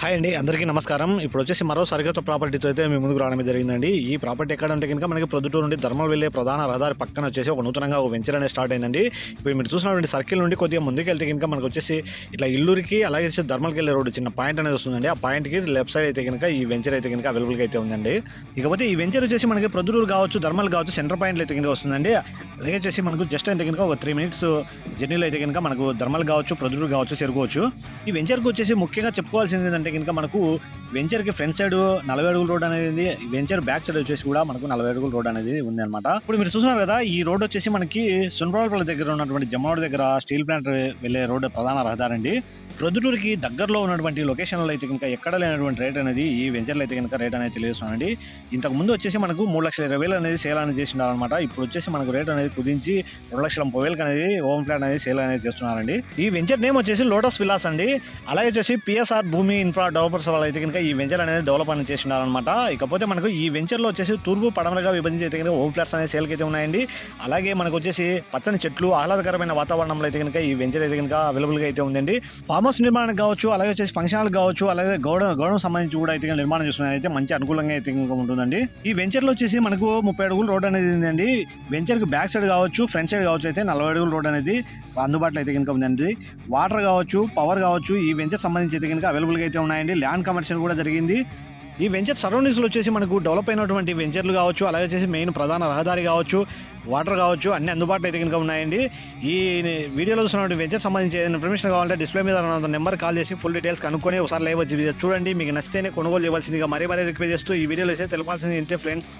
Hi అండి అందరికీ నమస్కారం. ఇప్పుడు వచ్చేసి మరో సరిగత ప్రాపర్టీతో అయితే మీ ముందుకు రావడం జరిగిందండి. ఈ ప్రాపర్టీ ఎక్కడంటే కనుక మనకి ప్రొద్దుటూరు నుండి ధర్మం వెళ్ళే ప్రధాన రహదారి పక్కన వచ్చేసి ఒక నూతనంగా ఒక వెంచర్ అనేది స్టార్ట్ అయిందండి. ఇప్పుడు మీరు చూసినటువంటి సర్కిల్ నుండి కొద్దిగా ముందుకు వెళ్తే కనుక మనకు వచ్చేసి ఇట్లా ఇల్లూరికి అలాగే వచ్చేసి ధర్మల్కి వెళ్ళే రోడ్డు చిన్న పాయింట్ అనేది వస్తుందండి. ఆ పాయింట్కి లెఫ్ట్ సైడ్ అయితే కనుక ఈ వెంచర్ అయితే కనుక అవైలబుల్గా అయితే ఉందండి. ఇకపోతే ఈ వెంచర్ వచ్చేసి మనకి ప్రొద్దుటూరు కావచ్చు ధర్మల్ కావచ్చు సెంటర్ పాయింట్లు అయితే కనుక వస్తుందండి. అలాగే వచ్చేసి మనకు జస్ట్ అయితే కనుక ఒక త్రీ మినిట్స్ జర్నీలో అయితే కనుక మనకు ధర్మల్ కావచ్చు ప్రొద్దుటూరు కావచ్చు చేరుకోవచ్చు ఈ వెంచర్కి వచ్చేసి ముఖ్యంగా చెప్పుకోవాల్సింది ఏంటంటే కనుక మనకు వెంచర్కి ఫ్రంట్ సైడ్ నలభై అడుగుల రోడ్ అనేది వెంచర్ బ్యాక్ సైడ్ వచ్చేసి కూడా మనకు నలభై అడుగుల రోడ్ అనేది ఉంది అనమాట ఇప్పుడు మీరు చూసినారు కదా ఈ రోడ్ వచ్చేసి మనకి సున్రాలపల్లి దగ్గర ఉన్నటువంటి జమ్మవాడ దగ్గర స్టీల్ ప్లాంట్ వెళ్ళే రోడ్డు ప్రధాన రహదారి అండి. ప్రొద్దుటూరుకి దగ్గరలో ఉన్నటువంటి లొకేషన్లో అయితే కనుక ఎక్కడ లేనటువంటి రేట్ అనేది ఈ వెంచర్లో అయితే కనుక రేట్ అనేది తెలియజేస్తున్నానండి. ఇంతకు ముందు వచ్చేసి మనకు మూడు లక్షల ఇరవై వేలు అనేది సేల్ అనేది చేసి ఇప్పుడు వచ్చేసి మనకు రేట్ అనేది కుదించి రెండు లక్షల ముప్పై వేలకు అనేది హోమ్ ఫ్లాట్ అనేది సేల్ అనేది చేస్తున్నారండి. ఈ వెంచర్ నేమ్ వచ్చేసి లోటస్ విలాస్ అండి. అలాగే వచ్చేసి పిఎస్ఆర్ భూమి ఇన్ఫ్రా డెవలపర్స్ వాళ్ళు అయితే కనుక ఈ వెంచర్ అనేది డెవలప్ అనేది చేసి ఉండాలన్నమాట ఇకపోతే మనకు ఈ వెంచర్లో వచ్చేసి తూర్పు పడమలుగా విభజించి అయితే కనుక హోమ్ ఫ్లాట్స్ అనేది సేల్కి అయితే ఉన్నాయండి. అలాగే మనకు వచ్చేసి పచ్చని చెట్లు ఆహ్లాదకరమైన వాతావరణంలో అయితే కనుక ఈ వెంచర్ అయితే కనుక అవైలబుల్గా అయితే ఉందండి. ఫామ్ హౌస్ నిర్మాణం కావచ్చు అలాగే వచ్చేసి ఫంక్షన్ హాల్ కావచ్చు అలాగే గౌడ గౌడవం సంబంధించి కూడా అయితే కనుక నిర్మాణం చేస్తున్నారు. అయితే మంచి అనుకూలంగా అయితే కనుక ఉంటుందండి. ఈ వెంచర్లో వచ్చేసి మనకు ముప్పై అడుగులు రోడ్ అనేది ఉందండి. వెంచర్కి బ్యాక్ సైడ్ కావచ్చు ఫ్రంట్ సైడ్ కావచ్చు అయితే నలభై అడుగుల రోడ్ అనేది అందుబాటులో అయితే కనుక ఉందండి. వాటర్ కావచ్చు పవర్ కావచ్చు ఈ వెంచర్ సంబంధించి అయితే కనుక అవైలబుల్గా అయితే ఉన్నాయండి. ల్యాండ్ కమర్షియల్ కూడా జరిగింది. ఈ వెంచర్ సరౌండింగ్స్లో వచ్చేసి మనకు డెవలప్ అయినటువంటి వెంచర్లు కావచ్చు అలాగే వచ్చేసి మెయిన్ ప్రధాన రహదారి కావచ్చు వాటర్ కావచ్చు అన్ని అందుబాటులో అయితే కనుక ఉన్నాయండి. ఈ వీడియోలో చూసినటువంటి వెంచర్ సంబంధించి ఏదైనా ఇన్ఫర్మేషన్ కావాలంటే డిస్ప్లే మీద నెంబర్ కాల్ చేసి ఫుల్ డీటెయిల్స్ కనుక్కొని ఒకసారి లేవచ్చు చూడండి మీకు నచ్చితేనే కొనుగోలు చేయవలసిందిగా మరీ మరీ రిక్వెస్ట్ చేస్తూ ఈ వీడియోలో అయితే తెలపాల్సింది ఏంటంటే ఫ్రెండ్స్?